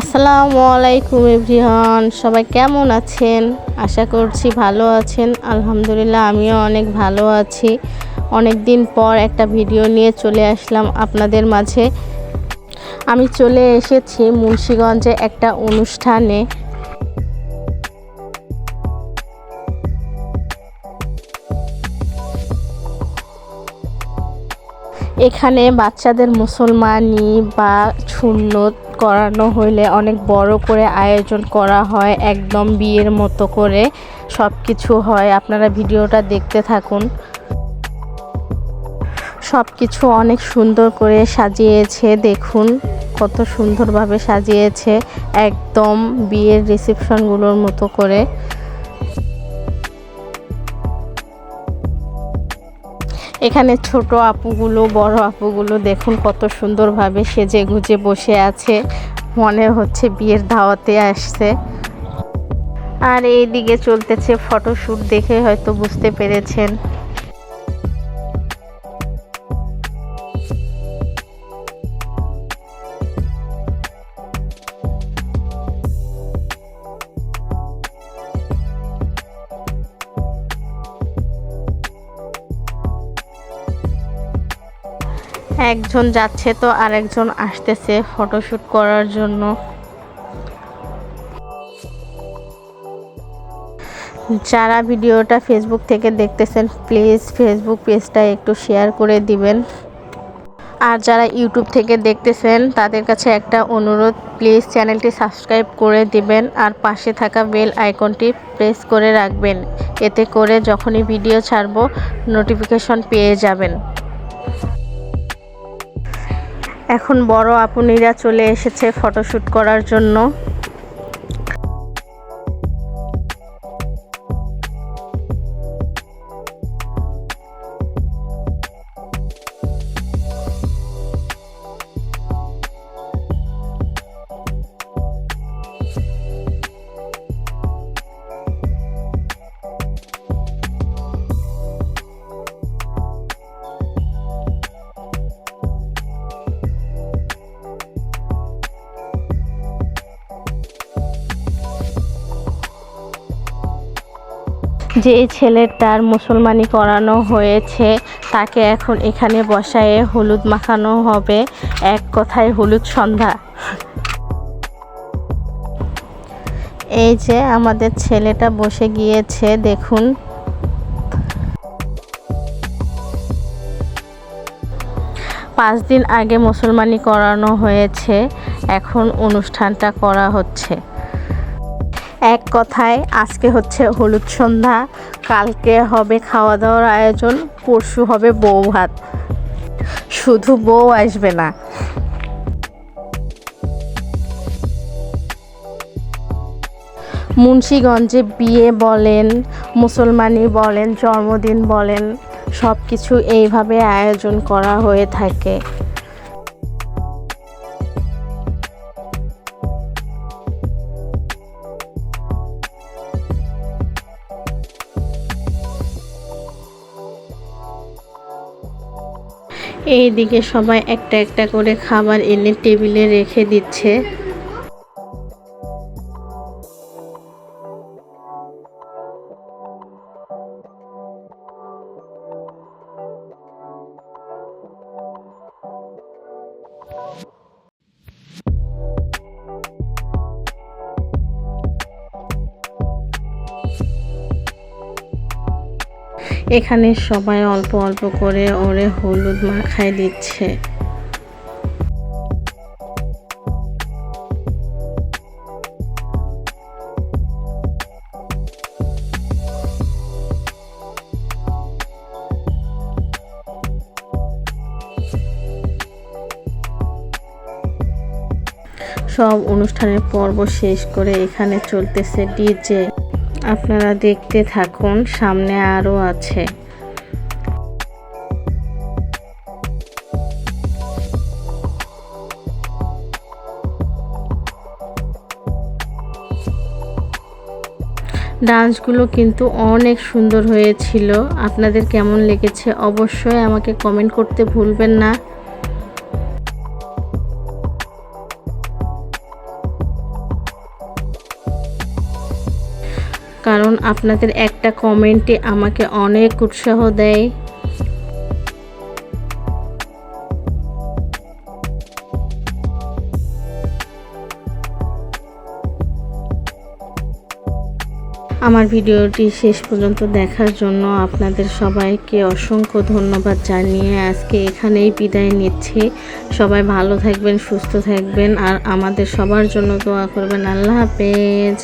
আসসালামু আলাইকুম এভরিওয়ান, সবাই কেমন আছেন? আশা করছি ভালো আছেন। আলহামদুলিল্লাহ, আমিও অনেক ভালো আছি। অনেক দিন পর একটা ভিডিও নিয়ে চলে আসলাম আপনাদের মাঝে। আমি চলে এসেছি মুন্সীগঞ্জে একটা অনুষ্ঠানে। এখানে বাচ্চাদের মুসলমানি বা সুন্নত করানো হইলে অনেক বড় করে আয়োজন করা হয়, একদম বিয়ের মতো করে সব কিছু হয়। আপনারা ভিডিওটা দেখতে থাকুন। সব কিছু অনেক সুন্দর করে সাজিয়েছে, দেখুন কত সুন্দরভাবে সাজিয়েছে, একদম বিয়ের রিসেপশনগুলোর মতো করে। এখানে ছোট আপুগুলো, বড় আপুগুলো দেখুন কত সুন্দরভাবে সেজে গুজে বসে আছে। মনে হচ্ছে বিয়ের ধাওয়াতে আসছে। আর এই দিকে চলতেছে ফটোশ্যুট দেখে হয়তো বুঝতে পেরেছেন। একজন যাচ্ছে তো আরেকজন আসতেছে ফটোশ্যুট করার জন্য। যারা ভিডিওটা ফেসবুক থেকে দেখতেছেন প্লিজ ফেসবুক পেজটা একটু শেয়ার করে দিবেন। আর যারা ইউটিউব থেকে দেখতেছেন, তাদের কাছে একটা অনুরোধ প্লিজ চ্যানেলটি সাবস্ক্রাইব করে দিবেন আর পাশে থাকা বেল আইকনটি প্রেস করে রাখবেন। এতে করে যখনই ভিডিও ছাড়বো নোটিফিকেশন পেয়ে যাবেন। এখন বড় আপুনিরা চলে এসেছে ফটোশ্যুট করার জন্য। যে ছেলেটার মুসলমানি করানো হয়েছে, তাকে এখন এখানে বসায়ে হলুদ মাখানো হবে। এক কথায় হলুদ সন্ধ্যা। এই যে আমাদের ছেলেটা বসে গিয়েছে, দেখুন। পাঁচ দিন আগে মুসলমানি করানো হয়েছে, এখন অনুষ্ঠানটা করা হচ্ছে। এক কথায়, আজকে হচ্ছে হলুদ সন্ধ্যা। কালকে হবে খাওয়া দাওয়ার আয়োজন, পরশু হবে বউ ভাত। শুধু বউ আসবে না। মুন্সীগঞ্জে বিয়ে বলেন, মুসলমানি বলেন, জন্মদিন বলেন সব কিছু এইভাবে আয়োজন করা হয়ে থাকে। এইদিকে সবাই একটা একটা করে খাবার এনে টেবিলে রেখে দিচ্ছে। এখানে সবাই অল্প অল্প করে ওরে হলুদ মাখায় দিচ্ছে। সব অনুষ্ঠানের পর্ব শেষ করে এখানে চলতেছে ডিজে। আপনারা দেখতে থাকুন, সামনে আরও আছে। ডান্সগুলো কিন্তু অনেক সুন্দর হয়েছিল। আপনাদের কেমন লেগেছে অবশ্যই আমাকে কমেন্ট করতে ভুলবেন না। কারণ আপনাদের একটা কমেন্টে আমাকে অনেক উৎসাহ দেয়। আমার ভিডিওটি শেষ পর্যন্ত দেখার জন্য আপনাদের সবাইকে অসংখ্য ধন্যবাদ জানিয়ে আজকে এখানেই বিদায় নিচ্ছি। সবাই ভালো থাকবেন, সুস্থ থাকবেন, আর আমাদের সবার জন্য দোয়া করবেন। আল্লাহ হাফেজ।